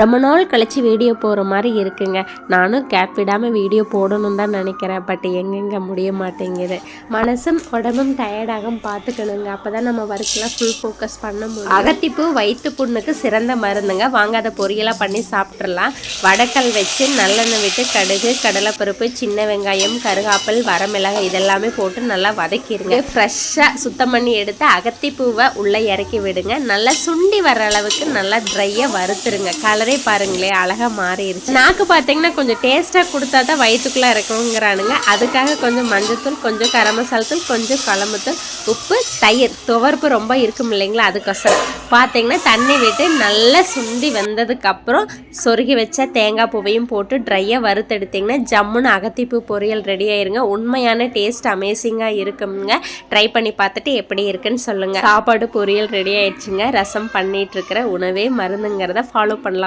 ரொம்ப நாள் கழித்து வீடியோ போகிற மாதிரி இருக்குங்க. நானும் கேப் விடாமல் வீடியோ போடணும் தான் நினைக்கிறேன். பட் எங்கெங்கே முடிய மாட்டேங்குது. மனசும் உடம்பும் டயர்டாகவும் பார்த்துக்கணுங்க. அப்போ தான் நம்ம ஒர்க்கெலாம் ஃபுல் ஃபோக்கஸ் பண்ண முடியும். அகத்திப்பூ வயிற்று புண்ணுக்கு சிறந்த மருந்துங்க. வாங்க அதை பொரியலாக பண்ணி சாப்பிட்றலாம் வடக்கல் வச்சு நல்லெண்ணெய் விட்டு கடுகு கடலைப்பருப்பு சின்ன வெங்காயம் கருகாப்பல் வரமிளகாய் இதெல்லாமே போட்டு நல்லா வதக்கிடுங்க ஃப்ரெஷ்ஷாக சுத்தம் பண்ணி எடுத்து அகத்திப்பூவை உள்ளே இறக்கி விடுங்க. நல்லா சுண்டி வர அளவுக்கு நல்லா ட்ரையாக வறுத்துருங்க. கலரே பாருங்களேன் அழகாக மாறிடுச்சு நாக்கு பார்த்தீங்கன்னா கொஞ்சம் டேஸ்ட்டாக கொடுத்தா தான் வயிற்றுக்குள்ளே இருக்குங்கிறானுங்க அதுக்காக கொஞ்சம் மஞ்சத்தூள் கொஞ்சம் கரம் மசாலத்தூள் கொஞ்சம் குழம்புத்தூள் உப்பு தயிர். துவர்ப்பு ரொம்ப இருக்கும் இல்லைங்களா அதுக்கொசரம். பார்த்தீங்கன்னா தண்ணி விட்டு நல்லா சுண்டி வந்ததுக்கப்புறம் சொருகி வச்ச தேங்காய் பூவையும் போட்டு ட்ரையாக வறுத்தெடுத்தீங்கன்னா ஜம்முன்னு அகத்திப்பூ பொரியல் ரெடி ஆயிருங்க. உண்மையான டேஸ்ட் அமேசிங்காக இருக்குங்க ட்ரை பண்ணி பார்த்துட்டு எப்படி இருக்குன்னு சொல்லுங்கள் சாப்பாடு பொரியல் ரெடி ஆயிடுச்சுங்க. ரசம் பண்ணிட்டு இருக்கிற உணவே மருந்துங்கிறத ஃபாலோ பண்ணலாம்.